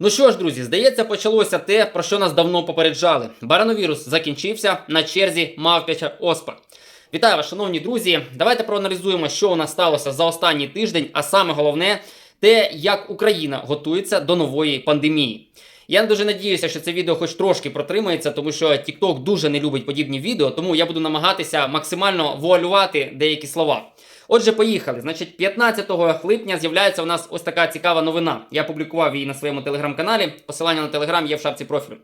Ну що ж, друзі, здається, почалося те, про що нас давно попереджали. Барановірус закінчився на черзі мавпяча оспа. Вітаю вас, шановні друзі. Давайте проаналізуємо, що у нас сталося за останній тиждень, а саме головне, те, як Україна готується до нової пандемії. Я дуже надіюся, що це відео хоч трошки протримається, тому що TikTok дуже не любить подібні відео, тому я буду намагатися максимально вуалювати деякі слова. Отже, поїхали. Значить, 15 липня з'являється у нас ось така цікава новина. Я публікував її на своєму телеграм-каналі. Посилання на телеграм є в шапці профілю.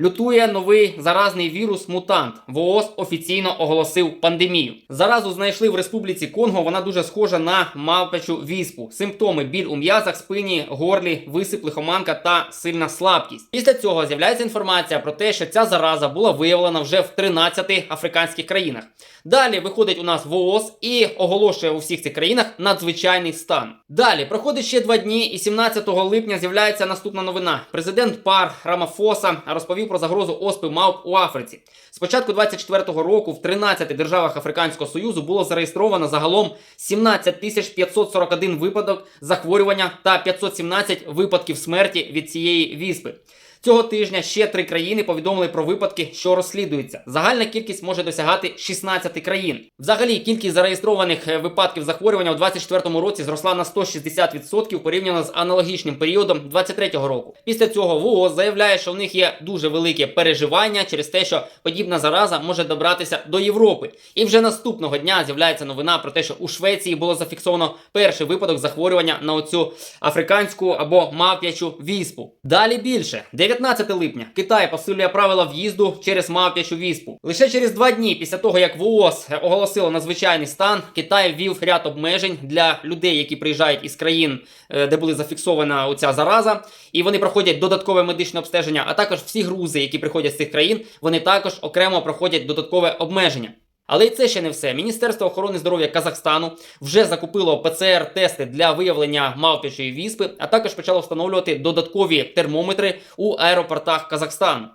Лютує новий заразний вірус мутант. ВООЗ офіційно оголосив пандемію. Заразу знайшли в республіці Конго. Вона дуже схожа на мавпячу віспу. Симптоми: біль у м'язах, спині, горлі, висип, лихоманка та сильна слабкість. Після цього з'являється інформація про те, що ця зараза була виявлена вже в 13 африканських країнах. Далі виходить у нас ВООЗ і оголошує у всіх цих країнах надзвичайний стан. Далі проходить ще два дні, і 17 липня з'являється наступна новина. Президент Пар Рамафоса розповів про загрозу оспи мавп у Африці. Спочатку 24-го року в 13 державах Африканського Союзу було зареєстровано загалом 17 тисяч 541 випадок захворювання та 517 випадків смерті від цієї віспи. Цього тижня ще три країни повідомили про випадки, що розслідуються. Загальна кількість може досягати 16 країн. Взагалі, кількість зареєстрованих е, випадків захворювання у 2024 році зросла на 160% порівняно з аналогічним періодом 2023 року. Після цього ВООЗ заявляє, що в них є дуже велике переживання через те, що подібна зараза може добратися до Європи. І вже наступного дня з'являється новина про те, що у Швеції було зафіксовано перший випадок захворювання на оцю африканську або мавп'ячу віспу. Далі більше. 19 липня Китай посилює правила в'їзду через мавп'ячу віспу. Лише через два дні після того, як ВООЗ оголосило надзвичайний стан, Китай ввів ряд обмежень для людей, які приїжджають із країн, е, де були зафіксована оця зараза, і вони проходять додаткове медичне обстеження. А також всі грузи, які приходять з цих країн, вони також окремо проходять додаткове обмеження. Але і це ще не все. Міністерство охорони здоров'я Казахстану вже закупило ПЦР-тести для виявлення мавпячої віспи, а також почало встановлювати додаткові термометри у аеропортах Казахстану.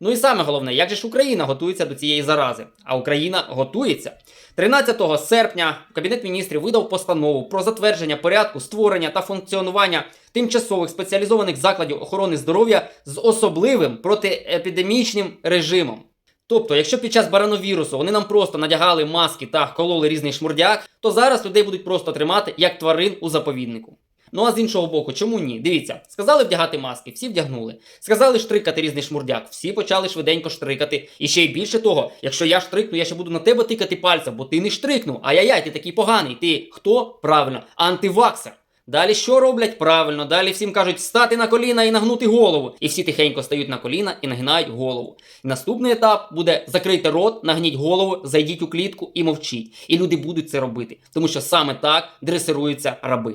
Ну і саме головне, як же ж Україна готується до цієї зарази? А Україна готується. 13 серпня Кабінет міністрів видав постанову про затвердження порядку створення та функціонування тимчасових спеціалізованих закладів охорони здоров'я з особливим протиепідемічним режимом. Тобто, якщо під час барановірусу вони нам просто надягали маски та кололи різний шмурдяк, то зараз людей будуть просто тримати як тварин у заповіднику. Ну а з іншого боку, чому ні? Дивіться, сказали вдягати маски, всі вдягнули. Сказали штрикати різний шмурдяк, всі почали швиденько штрикати. І ще й більше того, якщо я штрикну, я ще буду на тебе тикати пальцем, бо ти не штрикнув. Ай-яй-яй, ти такий поганий. Ти хто? Правильно, антиваксер. Далі що роблять? Правильно, далі всім кажуть стати на коліна і нагнути голову. І всі тихенько стають на коліна і нагинають голову. Наступний етап буде закрити рот, нагніть голову, зайдіть у клітку і мовчіть. І люди будуть це робити, тому що саме так дресируються раби.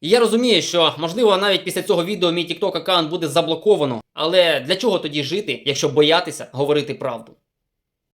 І я розумію, що можливо навіть після цього відео мій TikTok аккаунт буде заблоковано. Але для чого тоді жити, якщо боятися говорити правду?